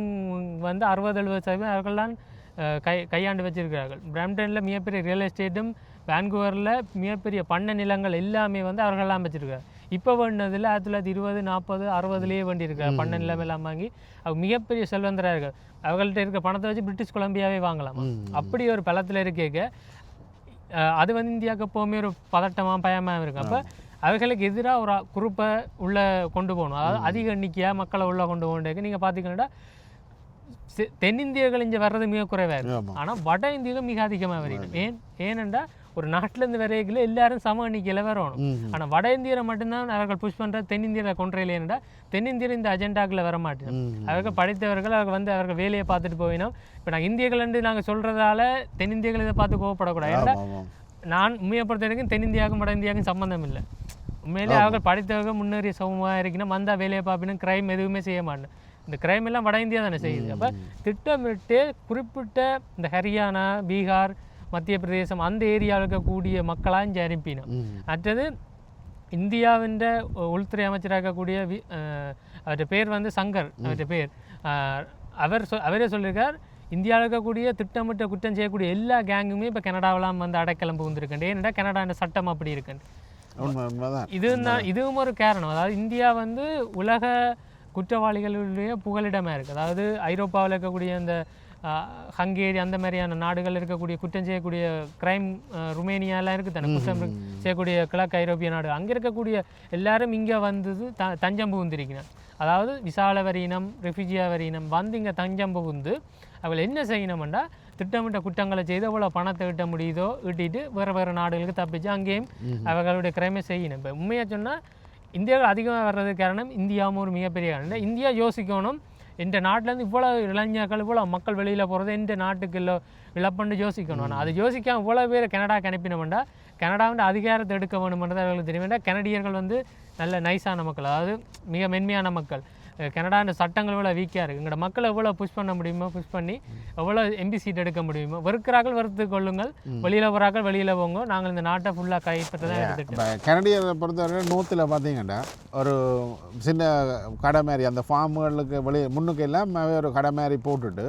வந்து அறுபது எழுபது சதவீதம் அவர்கள்லாம் கை கையாண்டு வச்சிருக்கிறார்கள். பிராம்டனில் மிகப்பெரிய ரியல் எஸ்டேட்டும் வான்குவரில் மிகப்பெரிய பண்ணை நிலங்கள் எல்லாமே வந்து அவர்கள்லாம் வச்சிருக்காங்க இப்போ வேண்டதில் ஆயிரத்தி தொள்ளாயிரத்தி இருபது நாற்பது அறுபதுலேயே வேண்டியிருக்காங்க பண்ணை நிலம் எல்லாம் வாங்கி அவங்க மிகப்பெரிய செல்வந்தராக அவங்கள்ட்ட இருக்க பணத்தை வச்சு பிரிட்டிஷ் கொலம்பியாவே வாங்கலாம்? அப்படி ஒரு பலத்தில் இருக்கேக்க அது வந்து இந்தியாவுக்கு எப்போவுமே ஒரு பதட்டமாக பயமாக இருக்கும். அப்போ அவர்களுக்கு எதிராக ஒரு குரூப்பை உள்ளே கொண்டு போகணும். அதாவது அதிக எண்ணிக்கையாக மக்களை உள்ளே கொண்டு போகணும் நீங்கள் பார்த்தீங்கன்னா தென்னிந்தியர்கள் இங்கே வர்றது மிக குறைவாக இருக்கு ஆமாம் ஆனால் வட இந்தியர்கள் மிக அதிகமாக வரணும் ஏன் ஏனென்றா ஒரு நாட்டிலேருந்து வரையில எல்லாரும் சம எண்ணிக்கையில் வரணும் ஆனால் வட இந்தியரை மட்டும்தான் அவர்கள் புஷ் பண்ணுற தென்னிந்தியரை கொன்றையில் ஏனென்றா தென்னிந்தியர் இந்த அஜெண்டாக்குள்ள வர மாட்டேன். அவர்கள் படித்தவர்கள் அவர்கள் வந்து அவர்கள் வேலையை பார்த்துட்டு போயினோம். இப்போ நாங்கள் இந்தியர்கள் என்று நாங்கள் சொல்கிறதால தென்னிந்தியர்கள் இதை பார்த்து கோவப்படக்கூடாது. ஏன்னா நான் உண்மையை பொறுத்த வரைக்கும் தென்னிந்தியாவுக்கும் வட இந்தியாவுக்கும் சம்மந்தம் இல்லை. உண்மையிலே அவர்கள் படித்தவர்கள் முன்னேறிய சமூகமாக இருக்கணும். வந்தால் வேலையை பார்ப்பினும் கிரைம் எதுவுமே செய்ய மாட்டேன். இந்த கிரைம் எல்லாம் வட இந்தியா தானே செய்யுது. அப்போ திட்டமிட்டு குறிப்பிட்ட இந்த ஹரியானா பீகார் மத்திய பிரதேசம் அந்த ஏரியாவில் இருக்கக்கூடிய மக்களாக இங்கே அனுப்பினோம் ம். மற்றது இந்தியாவின் உள்துறை அமைச்சராக இருக்கக்கூடிய அவர்கிட்ட பேர் வந்து சங்கர் அவர்கிட்ட பேர். அவர் சொ அவரே சொல்லியிருக்கார் இந்தியாவில் இருக்கக்கூடிய திட்டமிட்ட குற்றம் செய்யக்கூடிய எல்லா கேங்குமே இப்போ கனடாவெல்லாம் வந்து அடைக்கலம் புகுந்திருக்கேன் ஏன்னா கனடாண்ட சட்டம் அப்படி இருக்கு உண்மை உண்மைதான். இது இதுவும் ஒரு காரணம். அதாவது இந்தியா வந்து உலக குற்றவாளிகளுடைய புகலிடமாக இருக்குது அதாவது ஐரோப்பாவில் இருக்கக்கூடிய அந்த ஹங்கேரி அந்த மாதிரியான நாடுகள் இருக்கக்கூடிய குற்றம் செய்யக்கூடிய கிரைம் ருமேனியாலாம் இருக்குது தானே? குற்றம் செய்யக்கூடிய கிழக்கு ஐரோப்பிய நாடு. அங்கே இருக்கக்கூடிய எல்லாரும் இங்கே வந்தது த தஞ்சம் புகுந்திருக்கிறார். அதாவது விசால வரியினம் ரெஃப்யூஜியா வரியினம் வந்து இங்கே தஞ்சம் புகுந்து அவள் என்ன செய்யணும்னா திட்டமிட்ட குற்றங்களை செய்து எவ்வளோ பணத்தை ஈட்ட முடியுதோ ஈட்டிட்டு வேறு வேறு நாடுகளுக்கு தப்பிச்சு அங்கேயும் அவர்களுடைய கிரைமை செய்யணும். இப்போ உண்மையாக சொன்னால் இந்தியாவில் அதிகமாக வர்றதுக்கு காரணம் இந்தியாவும் ஒரு மிகப்பெரிய காரணம். இந்தியா யோசிக்கணும் இந்த நாட்டிலேருந்து இவ்வளோ இளைஞர்கள் இவ்வளோ மக்கள் வெளியில் போகிறது இந்த நாட்டுக்கு இல்லை இழப்புன்னு யோசிக்கணும். ஆனால் அது யோசிக்காம இவ்வளோ பேர் கனடாக்கு அனுப்பினோம்டா கனடாவின் அதிகாரத்தை எடுக்க வேணுமென்றது அவர்களுக்கு தெரியும். ஏன்னா கனடியர்கள் வந்து நல்ல நைஸான மக்கள் அதாவது மிக மென்மையான மக்கள். கனடாண்ட சட்டங்கள் எவ்வளோ வீக்காக இருக்குது எங்களோட மக்களை எவ்வளோ புஷ் பண்ண முடியுமோ புஷ் பண்ணி எவ்வளோ எம்பி சீட் எடுக்க முடியுமோ வெறுக்கிறார்கள் வெறுத்து கொள்ளுங்கள். வெளியில் போகிறார்கள் வெளியில் போங்க. நாங்கள் இந்த நாட்டை ஃபுல்லாக கைப்பற்ற தான் எடுத்துட்டு இப்போ கனடியரை பொறுத்தவரை நூற்றில் பார்த்தீங்கன்னா ஒரு சின்ன கடை மாதிரி அந்த ஃபார்முகளுக்கு வெளியே முன்னுக்கு எல்லாம் ஒரு கடை மாதிரி போட்டுட்டு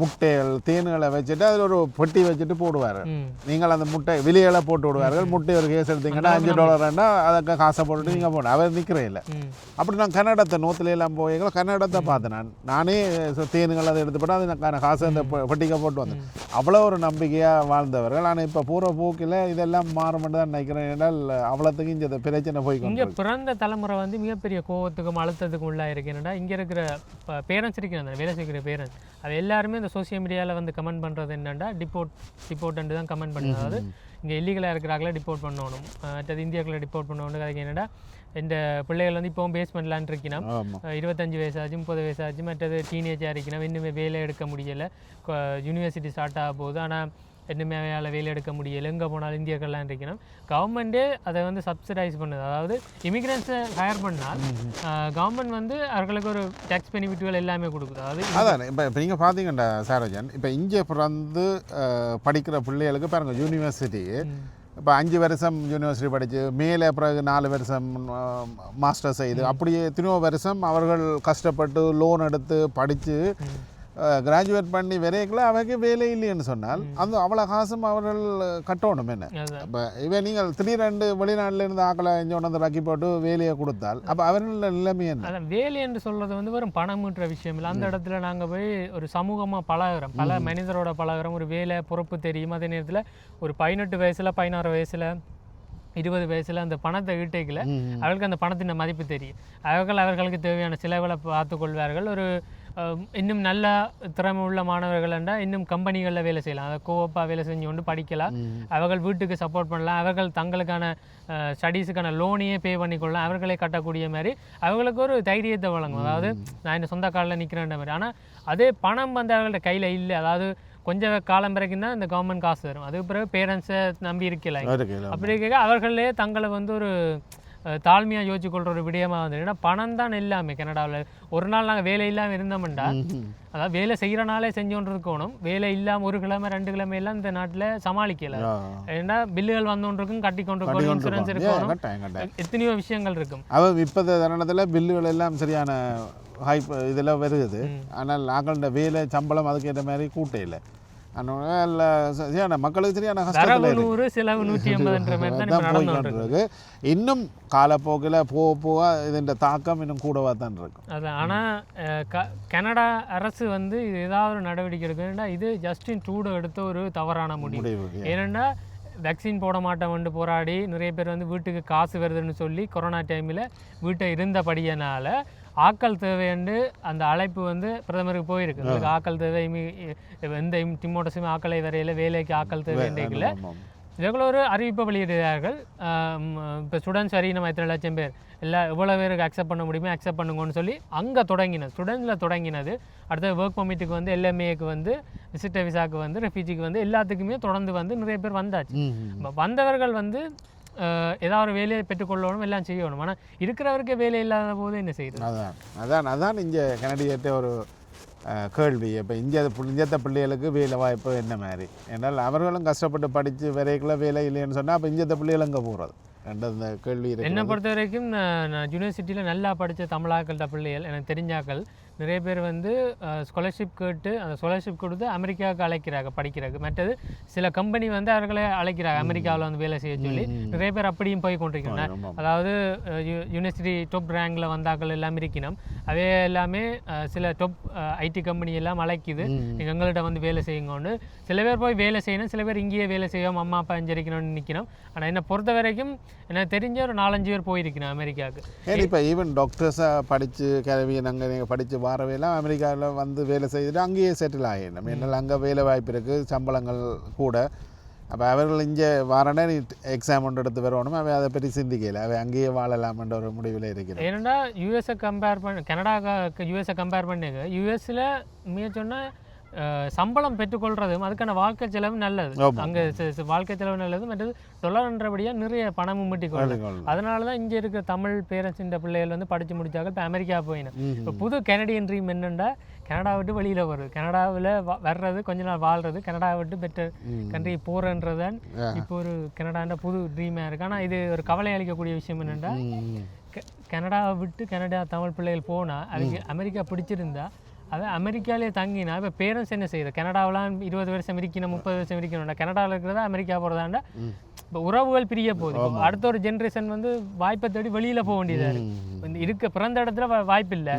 முட்டைகள் தேனுகளை வச்சுட்டு அதில் ஒரு பெட்டி வச்சுட்டு போடுவார். நீங்கள் அந்த முட்டை வெளியெல்லாம் போட்டு விடுவார்கள். முட்டை ஒரு கேஸ் எடுத்தீங்கன்னா அஞ்சு டாலர்னா அதுக்கு காசை போட்டுட்டு நீங்கள் போடணும். அவர் நிற்கிறே இல்லை. அப்படி நான் கன்னடத்தை நூற்றுல எல்லாம் போய்களோ கன்னடத்தை பார்த்தேன் நான் நானே தேனுங்கள் அதை எடுத்து போட்டு அதுக்கான காசை அந்த பெட்டிக்க போட்டு வந்தேன் அவ்வளோ ஒரு நம்பிக்கையாக வாழ்ந்தவர்கள் ஆனால் இப்போ பூர போக்கில் இதெல்லாம் மாறுமென்று தான் நினைக்கிறேன் என்றால் அவ்வளோத்துக்கு இங்கே பிரச்சனை போய் இங்கே பிறந்த தலைமுறை வந்து மிகப்பெரிய கோவத்துக்கும் அழுத்தத்துக்கும் உள்ளாக இருக்கு என்னடா இங்கே இருக்கிற பேரண்ட்ஸ் இருக்கிறாங்க வேலை செய்கிற பேரண்ட்ஸ் அது எல்லாருமே இந்த சோஷியல் மீடியாவில் வந்து கமெண்ட் பண்ணுறது என்னன்னா டிப்போர்ட் டிப்போர்ட்ன்ட்டு தான் கமெண்ட் பண்ணுறது அதாவது இங்கே இல்லீகலாக இருக்கிறாங்களே டிப்போர்ட் பண்ணணும் மற்றது இந்தியாக்களை டிப்போர்ட் பண்ணணும் அதுக்கு என்னடா இந்த பிள்ளைகள் வந்து இப்போவும் பேஸ்மெண்ட்லான் இருக்கணும் இருபத்தஞ்சு வயசாச்சு முப்பது வயசாச்சு மற்றது டீனேஜாக இருக்கணும் இன்னுமே வேலை எடுக்க முடியலை. யூனிவர்சிட்டி ஸ்டார்ட் ஆக போகுது. ஆனால் இன்னுமே அவையால் வேலை எடுக்க முடியலை. எங்கே போனாலும் இந்தியர்கள்லாம் இருக்கணும் கவர்மெண்ட்டே அதை வந்து சப்சிடைஸ் பண்ணுது. அதாவது இமிக்ரெண்ட்ஸை ஹையர் பண்ணால் கவர்மெண்ட் வந்து அவர்களுக்கு ஒரு டேக்ஸ் பெனிஃபிட்டுகள் எல்லாமே கொடுக்குது. அதாவது அதான். இப்போ இப்போ நீங்கள் பார்த்தீங்கண்டா சாரோஜன் இப்போ இங்கே பிறந்து படிக்கிற பிள்ளைகளுக்கு பாருங்கள் யூனிவர்சிட்டி இப்போ அஞ்சு வருஷம் யூனிவர்சிட்டி படித்து மேலே பிறகு நாலு வருஷம் மாஸ்டர் செய்து அப்படியே எத்தனையோ வருஷம் அவர்கள் கஷ்டப்பட்டு லோன் எடுத்து படித்து கிராஜுவேட் பண்ணி வரைக்குள்ள அவங்க வேலை இல்லைன்னு சொன்னால் அந்த அவ்வளோ காசும் அவர்கள் கட்டணும் என்ன? இப்போ இவன் நீங்கள் திடீரெண்டு வெளிநாட்டில் இருந்து ஆக்களை இங்கே கொண்டு வந்து ரக்கி போட்டு வேலையை கொடுத்தால் அப்போ அவர்களோட நிலைமை என்ன? வேலை என்று சொல்றது வந்து வெறும் பணம்ன்ற விஷயம் இல்லை. அந்த இடத்துல நாங்க போய் ஒரு சமூகமா பழகுறோம். பல மனிதரோட பழகுறோம். ஒரு வேலை பொறுப்பு தெரியும். அதே நேரத்துல ஒரு பதினெட்டு வயசுல பதினாறு வயசுல இருபது வயசுல அந்த பணத்தை ஈட்டைக்கல அவர்களுக்கு அந்த பணத்தின் மதிப்பு தெரியும். அவர்கள் அவர்களுக்கு தேவையான செலவுகளை பார்த்துக் கொள்வார்கள். ஒரு இன்னும் நல்ல திறமை உள்ள மாணவர்கள் என்றால் இன்னும் கம்பெனிகளில் வேலை செய்யலாம். அதை கோவப்பா வேலை செஞ்சு கொண்டு படிக்கலாம். அவர்கள் வீட்டுக்கு சப்போர்ட் பண்ணலாம். அவர்கள் தங்களுக்கான ஸ்டடீஸுக்கான லோனையே பே பண்ணிக்கொள்ளலாம். அவர்களே கட்டக்கூடிய மாதிரி அவர்களுக்கு ஒரு தைரியத்தை வழங்கும். அதாவது நான் இந்த சொந்த காலில் நிற்கிறேன்ற மாதிரி. ஆனால் அதே பணம் வந்து அவர்கள்ட்ட கையில் இல்லை. அதாவது கொஞ்சம் காலம் வரைக்கும் தான் இந்த கவர்மெண்ட் காசு தரும் அதுக்கு பிறகு பேரண்ட்ஸை நம்பி இருக்கல இருக்கு அப்படி இருக்க அவர்களே தங்களை வந்து ஒரு தாழ்மையாக யோசிச்சு கொள்ற ஒரு விடயமா வந்து ஏன்னா பணம் தான் எல்லாமே கனடாவில் ஒரு நாள் நாங்கள் வேலை இல்லாமல் இருந்தோம்டா. அதாவது வேலை செய்கிற நாளே செஞ்சோன்று இருக்கணும். வேலை இல்லாமல் ஒரு கிழமை ரெண்டு கிழமை எல்லாம் இந்த நாட்டில் சமாளிக்கல. ஏன்னா பில்லுகள் வந்தோன்றிருக்கும் கட்டி கொண்டு இருக்கணும் இன்சூரன்ஸ் இருக்கணும். எத்தனையோ விஷயங்கள் இருக்கும். அவன் இப்போத தருணத்தில் பில்லுகள் எல்லாம் சரியான ஹைப் இதெல்லாம் வருகுது. ஆனால் நாங்களோட வேலை சம்பளம் அதுக்கேற்ற மாதிரி கூட்டையில். அதனால சரியான மக்களுக்கு சரியான கஷ்டத்தில் இன்னும் காலப்போக்கில் போக போக இதன் தாக்கம் இன்னும் கூடவா தான் இருக்கும் அதான் ஆனால் கனடா அரசு வந்து இது ஏதாவது ஒரு நடவடிக்கை எடுக்கணும்னா இது ஜஸ்டின் ட்ரூடோ எடுத்த ஒரு தவறான முடிவு. ஏனென்னா வேக்சின் போட மாட்டோம்னு போராடி நிறைய பேர் வந்து வீட்டுக்கு காசு வருதுன்னு சொல்லி கொரோனா டைமில் வீட்டை இருந்தபடியனால ஆக்கள் தேவைன்னு அந்த அழைப்பு வந்து பிரதமருக்கு போயிருக்கு. உங்களுக்கு ஆக்கள் தேவை எந்த டிமோட்டஸுமே ஆக்களை வரையில வேலைக்கு ஆக்கள் தேவைன்றீங்கள. இதுக்குள்ள ஒரு அறிவிப்பை வெளியிடுகிறார்கள். இப்போ ஸ்டூடெண்ட்ஸ் வரையும் நம்ம எத்தனை லட்சம் பேர். எல்லா எவ்வளோ பேருக்கு அக்செப்ட் பண்ண முடியுமோ அக்செப்ட் பண்ணுங்கன்னு சொல்லி அங்கே தொடங்கினது. ஸ்டூடெண்ட்ஸில் தொடங்கினது. அடுத்த ஒர்க் பர்மிட்டுக்கு வந்து எல்எம்ஏக்கு வந்து விசிட்டர் விசாக்கு வந்து ரெஃப்யூஜிக்கு வந்து எல்லாத்துக்குமே தொடர்ந்து வந்து நிறைய பேர் வந்தாச்சு. வந்தவர்கள் வந்து ஏதாவது ஒரு வேலையை பெற்றுக்கொள்ளணும் எல்லாம் செய்யணும். ஆனால் இருக்கிறவருக்கே வேலை இல்லாத போது என்ன செய்யுது அதான் அதான் அதான் இங்கே கனடியர்கிட்ட ஒரு கேள்வி. இப்போ இந்திய இந்தியத்த பிள்ளைகளுக்கு வேலை வாய்ப்பு என்ன மாதிரி? என்றால் அவர்களும் கஷ்டப்பட்டு படித்து வரைக்குள்ள வேலை இல்லைன்னு சொன்னால் அப்போ இந்தியத்த பிள்ளைகள் அங்கே போகிறது ரெண்டு அந்த கேள்வி என்னை பொறுத்த வரைக்கும் நான் யூனிவர்சிட்டியில் நல்லா படித்த தமிழாக்கள்கிட்ட பிள்ளைகள் எனக்கு தெரிஞ்சாக்கள் நிறைய பேர் வந்து ஸ்காலர்ஷிப் கேட்டு அந்த ஸ்காலர்ஷிப் கொடுத்து அமெரிக்காவுக்கு அழைக்கிறாங்க படிக்கிறதுக்கு. மற்றது சில கம்பெனி வந்து அவர்களை அழைக்கிறாங்க அமெரிக்காவில் வந்து வேலை செய்ய சொல்லி. நிறைய பேர் அப்படியும் போய் கொண்டிருக்கிறாங்க. அதாவது யூனிவர்சிட்டி டாப் ரேங்கில் வந்தாக்கள் எல்லாம் இருக்கணும். அவே எல்லாமே சில டாப் ஐடி கம்பெனி எல்லாம் அழைக்குது. நீங்கள் எங்கள்கிட்ட வந்து வேலை செய்யுங்கன்னு. சில பேர் போய் வேலை செய்யணும் சில பேர் இங்கேயே வேலை செய்யும் அம்மா அப்பா எஞ்சிருக்கணும்னு நிற்கணும் ஆனால் என்னை பொறுத்த வரைக்கும் எனக்கு தெரிஞ்ச ஒரு நாலஞ்சு பேர் போயிருக்கணும் அமெரிக்காவுக்கு. இப்போ ஈவன் டாக்டர்ஸாக படித்து கிளவியன் அங்கே நீங்கள் படித்து வாரவையெல்லாம் அமெரிக்காவில் வந்து வேலை செய்துட்டு அங்கேயே செட்டில் ஆகிடணும். என்னால் அங்கே வேலை வாய்ப்பு இருக்குது சம்பளங்கள் கூட. அப்போ அவர்கள் இங்கே வாரனே எக்ஸாம் ஒன்று எடுத்து வரணும் அவன் அதை பற்றி சிந்திக்கல. அவன் அங்கேயே வாழலாம்ன்ற ஒரு முடிவில் இருக்கிறான் ஏன்னா யூஎஸை கம்பேர் பண்ண கனடா யூஎஸை கம்பேர் பண்ணுங்க யூஎஸில் மிக சொன்னால் சம்பளம் பெற்றுக்கொள்றதும் அதுக்கான வாழ்க்கை செலவு நல்லது. அங்கே வாழ்க்கை செலவு நல்லது. மற்றது டொலர்ன்றபடியாக நிறைய பணமும் மீட்டிக்கொள்ளும் அதனால தான் இங்கே இருக்கிற தமிழ் பேரண்ட்ஸ் இந்த பிள்ளைகள் வந்து படித்து முடிச்சாங்க இப்போ அமெரிக்கா போயினேன் இப்போ புது கனடியன் ட்ரீம் என்னென்னா கனடா விட்டு வெளியில் வருது. கனடாவில் வர்றது கொஞ்ச நாள் வாழ்றது கனடா விட்டு பெட்டர் கண்ட்ரி போகிறன்றதான் இப்போ ஒரு கனடான்ற புது ட்ரீமாக இருக்குது ஆனால் இது ஒரு கவலை அளிக்கக்கூடிய விஷயம் என்னென்னா கெ- கனடாவை விட்டு கனடா தமிழ் பிள்ளைகள் போனால் அதுக்கு அமெரிக்கா பிடிச்சிருந்தா அது அமெரிக்காலே தங்கினா இப்போ பேரண்ட்ஸ் என்ன செய்யுது? கனடாவெலாம் இருபது வருஷம் இருக்கணும் முப்பது வருஷம் இருக்கணும்டா கனடாவில் இருக்கிறதா அமெரிக்கா போகிறதாண்டா இப்போ உறவுகள் பிரிய போகுது. அடுத்த ஒரு ஜென்ரேஷன் வந்து வாய்ப்பை தேடி வெளியில் போக வேண்டியதாக இருக்குது இருக்க பிறந்த இடத்துல வாய்ப்பு இல்லை.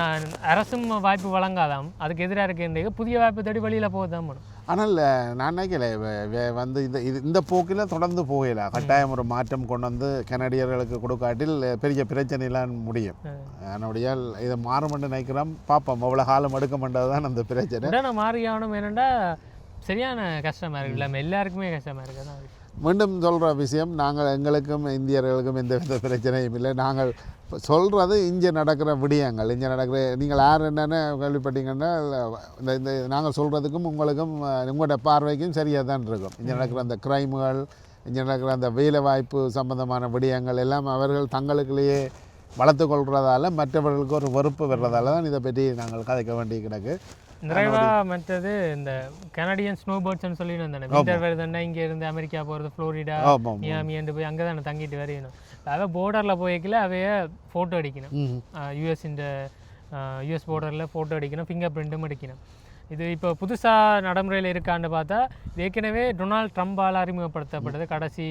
நான் அரசும் வாய்ப்பு வழங்காதாம். அதுக்கு எதிராக இருக்க புதிய வாய்ப்பு தேடி வெளியில் போக தான் பண்ணும் ஆனால் நான் நினைக்கல வந்து இந்த இது இந்த போக்கில் தொடர்ந்து போகல. கட்டாயம் ஒரு மாற்றம் கொண்டு வந்து கனடியர்களுக்கு கொடுக்காட்டில் பெரிய பிரச்சனைலாம் முடியும். அதனுடையால் இதை மாறுமென்று நினைக்கிறோம். பார்ப்போம் அவ்வளோ காலம் எடுக்க மாட்டது தான் அந்த பிரச்சனை. உடனே மாறியானும் என்னென்னா சரியான கஷ்டமாக இருக்குது நம்ம எல்லாருக்குமே கஷ்டமாக இருக்குது. மீண்டும் சொல்கிற விஷயம் நாங்கள் எங்களுக்கும் இந்தியர்களுக்கும் எந்த வித பிரச்சனையும் இல்லை. நாங்கள் சொல்கிறது இங்கே நடக்கிற விடயங்கள். இங்கே நடக்கிற நீங்கள் யார் என்னென்னு கேள்விப்பட்டீங்கன்னா இந்த இந்த நாங்கள் சொல்கிறதுக்கும் உங்களுக்கும் உங்களோட பார்வைக்கும் சரியாக தான் இருக்கும். இங்கே நடக்கிற அந்த கிரைமுகள் இங்கே நடக்கிற அந்த வேலை வாய்ப்பு சம்பந்தமான விடயங்கள் எல்லாம் அவர்கள் தங்களுக்குள்ளேயே வளர்த்து கொள்றதால மற்றவர்களுக்கு ஒரு வெறுப்பு வர்றதால தான் இதை பற்றி நாங்கள் கதைக்க வேண்டி கிடக்கு. நிறைவா மற்றது இந்த கனடியன் ஸ்னோ பேர்ட்ஸ்னு சொல்லி வந்தானே விண்டர் வருதுன்னா இங்க இருந்து அமெரிக்கா போறது ஃப்ளோரிடா ஆமாம் மியாமியண்டு போய் அங்கே தானே தங்கிட்டு வரையணும். அவை போர்டரில் போய்க்கல அவைய ஃபோட்டோ அடிக்கணும். யூஎஸ் இந்த யூஎஸ் போர்டரில் ஃபோட்டோ அடிக்கணும் ஃபிங்கர் பிரிண்ட்டும் அடிக்கணும். இது இப்போ புதுசாக நடைமுறையில் இருக்கான்னு பார்த்தா ஏற்கனவே டொனால்ட் ட்ரம்பால் அறிமுகப்படுத்தப்பட்டது. கடைசி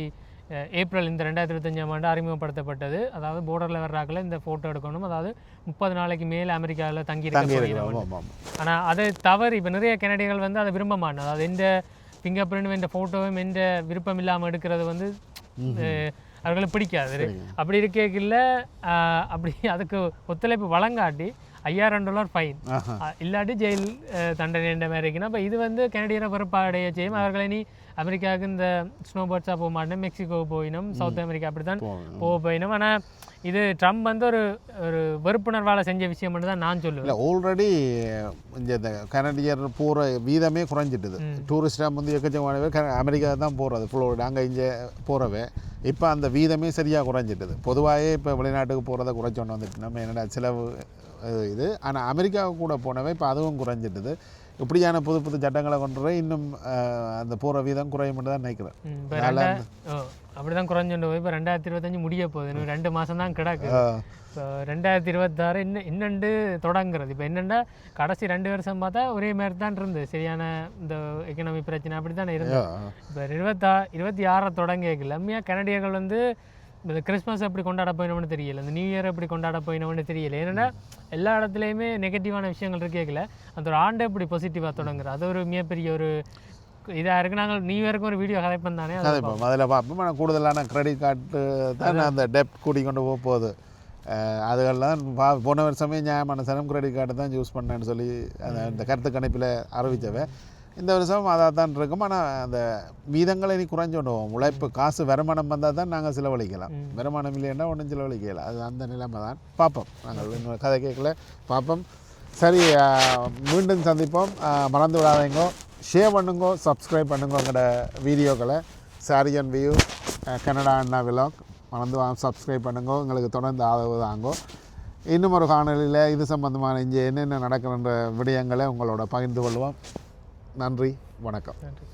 ஏப்ரல் இந்த ரெண்டாயிரத்தி இருபத்தஞ்சாம் ஆண்டு அறிமுகப்படுத்தப்பட்டது. அதாவது போர்டரில் வர்றாக்கில் இந்த ஃபோட்டோ எடுக்கணும். அதாவது முப்பது நாளைக்கு மேல் அமெரிக்காவில் தங்கி இருக்க ஆனால் அதை தவறு. இப்போ நிறைய கனடிகள் வந்து அதை விரும்ப மாட்டோம் அதாவது எந்த ஃபிங்கர் பிரிண்டும் எந்த ஃபோட்டோவும் எந்த விருப்பம் இல்லாமல் எடுக்கிறது வந்து அஹ், அவர்களுக்கு பிடிக்காது. அப்படி இருக்கல அப்படி அதுக்கு ஒத்துழைப்பு வழங்காட்டி ஐயாயிரம் டாலர் ஃபைன். இல்லாட்டி ஜெயில் அஹ், தண்டனை என்ற மாதிரி இருக்குன்னா அப்போ இது வந்து கனடியரை வெறுப்பாடைய செய்யும். அவர்களை நீ அமெரிக்காவுக்கு இந்த ஸ்னோ பேர்ட்ஸாக போக மாட்டேன் மெக்சிகோ போயினும் சவுத் அமெரிக்கா அப்படி தான் போகணும். போக போயினும். ஆனால் இது ட்ரம்ப் வந்து ஒரு ஒரு வெறுப்புணர்வால் செஞ்ச விஷயம் தான் நான் சொல்லுவேன். இல்லை ஆல்ரெடி இந்த கனடியர் போகிற வீதமே குறைஞ்சிட்டுது. டூரிஸ்டாக வந்து எக்கச்சக்கமான பேர் அமெரிக்கா தான் போகிறது ஃப்ளோரிடா அங்கே இங்கே போகிறவே இப்போ அந்த வீதமே சரியாக குறைஞ்சிட்டுது. பொதுவாகவே இப்போ வெளிநாட்டுக்கு போகிறத குறைச்சோன்னு வந்துட்டு நம்ம என்னடா செலவு இது. ஆனால் அமெரிக்காவுக்கு கூட போனவே இப்போ அதுவும் குறைஞ்சிட்டுது. இப்படியான புது புது சட்டங்களை கொண்டு வர இன்னும் அந்த போகிற வீதம் குறையும் தான் நினைக்கிறேன். அப்படிதான் குறைஞ்சுட்டு போய் இப்போ ரெண்டாயிரத்தி இருபத்தஞ்சு முடிய போகுது. இன்னும் ரெண்டு மாதம் தான் கிடக்கு. இப்போ ரெண்டாயிரத்தி இருபத்தாறு இன்னும் இன்னண்டு தொடங்குறது. இப்போ என்னென்னா கடைசி ரெண்டு வருஷம் பார்த்தா ஒரே மாதிரி தான் இருந்தது. சரியான இந்த எக்கனாமி பிரச்சனை அப்படி தானே இருந்தது இப்போ இருபத்தா இருபத்தி ஆறை தொடங்கியதில் உண்மையாக கனடியர்கள் வந்து இந்த கிறிஸ்மஸ் எப்படி கொண்டாட போயினோம்னு தெரியல. இந்த நியூ இயர் எப்படி கொண்டாட போயினோம்னு தெரியல. ஏன்னா எல்லா இடத்துலையுமே நெகட்டிவான விஷயங்கள் இருக்கேக்கல அந்த ஒரு ஆண்டை எப்படி பாசிட்டிவாக தொடங்குற? அது ஒரு மிகப்பெரிய ஒரு இதாக இருக்குது நாங்கள் நியூ இயருக்கு ஒரு வீடியோ கதைப்போம் தானே அது இப்போ முதல்ல பார்ப்போம். ஆனால் கூடுதலான கிரெடிட் கார்டு தான் அந்த டெப் கூடி கொண்டு போக போகுது. அதுகள்லாம் பா போன வருஷமே நியாயமான சனம் கிரெடிட் கார்டு தான் யூஸ் பண்ணேன்னு சொல்லி அந்த கருத்து கணிப்பில் அறிவித்தவ இந்த வருஷம் அதாக தான் இருக்கும். ஆனால் அந்த வீதங்களை இனி குறைஞ்சு கொண்டு போவோம் உழைப்பு காசு வருமானம் வந்தால் தான் நாங்கள் செலவழிக்கலாம் வருமானம் இல்லைன்னா ஒன்றும் செலவழிக்கல. அது அந்த நிலைமை தான். பார்ப்போம். நாங்கள் இன்னும் கதை கேட்கல. பார்ப்போம். சரி மீண்டும் சந்திப்போம். மறந்து விடாதீங்க. ஷேர் பண்ணுங்க. சப்ஸ்கிரைப் பண்ணுங்க உங்களோட வீடியோக்களை. சாரியன் வியூ கனடா அண்ணா விலாக் மறந்து வாங்க. சப்ஸ்கிரைப் பண்ணுங்க. உங்களுக்கு தொடர்ந்து ஆதரவு தாங்கோ. இன்னும் ஒரு காணொலியில் இது சம்பந்தமான இங்கே என்னென்ன நடக்கின்ற விடயங்களை உங்களோட பகிர்ந்து கொள்வோம். நன்றி வணக்கம். நன்றி.